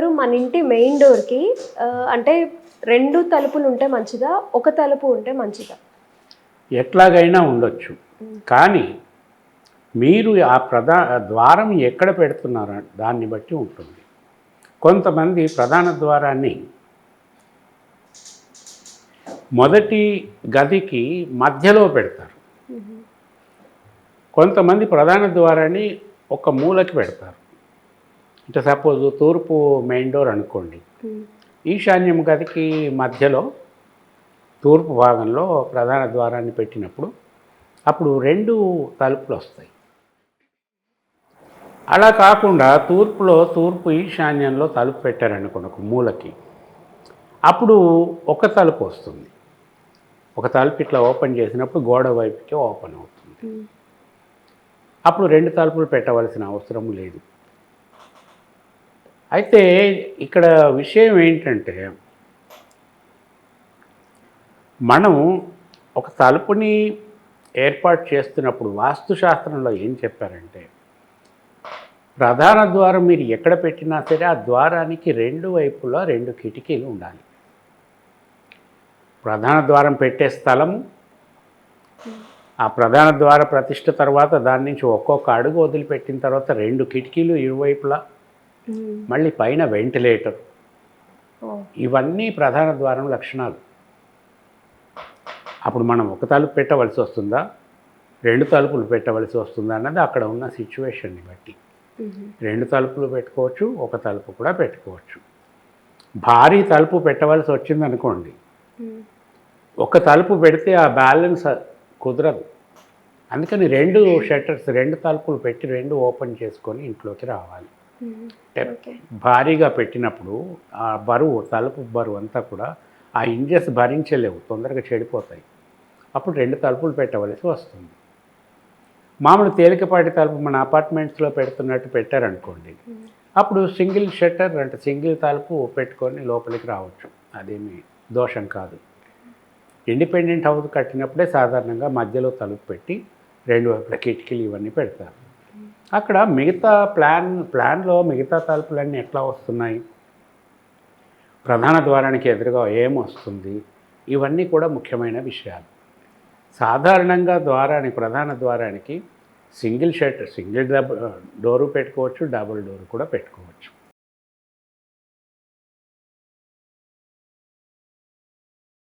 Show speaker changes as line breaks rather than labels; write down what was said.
మన ఇంటి మెయిన్ డోర్కి అంటే రెండు తలుపులు ఉంటే మంచిదా? ఒక తలుపు ఉంటే మంచిదా?
ఎట్లాగైనా ఉండొచ్చు. కానీ మీరు ఆ ప్రధా ద్వారం ఎక్కడ పెడుతున్నారో దాన్ని బట్టి ఉంటుంది. కొంతమంది ప్రధాన ద్వారాన్ని మొదటి గదికి మధ్యలో పెడతారు. కొంతమంది ప్రధాన ద్వారాన్ని ఒక మూలకి పెడతారు. అంటే సపోజ్ తూర్పు మెయిన్ డోర్ అనుకోండి. ఈశాన్యం గదికి మధ్యలో తూర్పు భాగంలో ప్రధాన ద్వారాన్ని పెట్టినప్పుడు అప్పుడు రెండు తలుపులు వస్తాయి. అలా కాకుండా తూర్పులో తూర్పు ఈశాన్యంలో తలుపు పెట్టారనుకోండి ఒక మూలకి అప్పుడు ఒక తలుపు వస్తుంది. ఒక తలుపు ఇట్లా ఓపెన్ చేసినప్పుడు గోడ వైపుకి ఓపెన్ అవుతుంది. అప్పుడు రెండు తలుపులు పెట్టవలసిన అవసరం లేదు. అయితే ఇక్కడ విషయం ఏంటంటే మనం ఒక తలుపుని ఏర్పాటు చేస్తున్నప్పుడు వాస్తుశాస్త్రంలో ఏం చెప్పారంటే ప్రధాన ద్వారం మీరు ఎక్కడ పెట్టినా సరే ఆ ద్వారానికి రెండు వైపులా రెండు కిటికీలు ఉండాలి. ప్రధాన ద్వారం పెట్టే స్థలము ఆ ప్రధాన ద్వార ప్రతిష్ట తర్వాత దాని నుంచి ఒక్కొక్క అడుగు వదిలిపెట్టిన తర్వాత రెండు కిటికీలు ఇరువైపులా మళ్ళీ పైన వెంటిలేటర్. ఇవన్నీ ప్రధాన ద్వారం లక్షణాలు. అప్పుడు మనం ఒక తలుపు పెట్టవలసి వస్తుందా? రెండు తలుపులు పెట్టవలసి వస్తుందా అన్నది అక్కడ ఉన్న సిచ్యువేషన్ని బట్టి. రెండు తలుపులు పెట్టుకోవచ్చు ఒక తలుపు కూడా పెట్టుకోవచ్చు. భారీ తలుపు పెట్టవలసి వచ్చింది అనుకోండి. ఒక తలుపు పెడితే ఆ బ్యాలెన్స్ కుదరదు. అందుకని రెండు షట్టర్స్ రెండు తలుపులు పెట్టి రెండు ఓపెన్ చేసుకొని ఇంట్లోకి రావాలి. అంటే
ఓకే
భారీగా పెట్టినప్పుడు ఆ బరువు తలుపు బరువు అంతా కూడా ఆ ఇంజెస్ భరించలేవు తొందరగా చెడిపోతాయి. అప్పుడు రెండు తలుపులు పెట్టవలసి వస్తుంది. మామూలు తేలికపాటి తలుపు మన అపార్ట్మెంట్స్లో పెడుతున్నట్టు పెట్టారనుకోండి అప్పుడు సింగిల్ షట్టర్ అంటే సింగిల్ తలుపు పెట్టుకొని లోపలికి రావచ్చు. అదేమి దోషం కాదు. ఇండిపెండెంట్ హౌస్ కట్టినప్పుడే సాధారణంగా మధ్యలో తలుపు పెట్టి రెండు వైపుల కిటికీలు ఇవన్నీ పెడతారు. అక్కడ మిగతా ప్లాన్ ప్లాన్లో మిగతా తలుపులన్నీ ఎట్లా వస్తున్నాయి? ప్రధాన ద్వారానికి ఎదురుగా ఏం వస్తుంది? ఇవన్నీ కూడా ముఖ్యమైన విషయాలు. సాధారణంగా ద్వారానికి ప్రధాన ద్వారానికి single shutter single double door పెట్టుకోవచ్చు డబుల్ డోరు కూడా పెట్టుకోవచ్చు.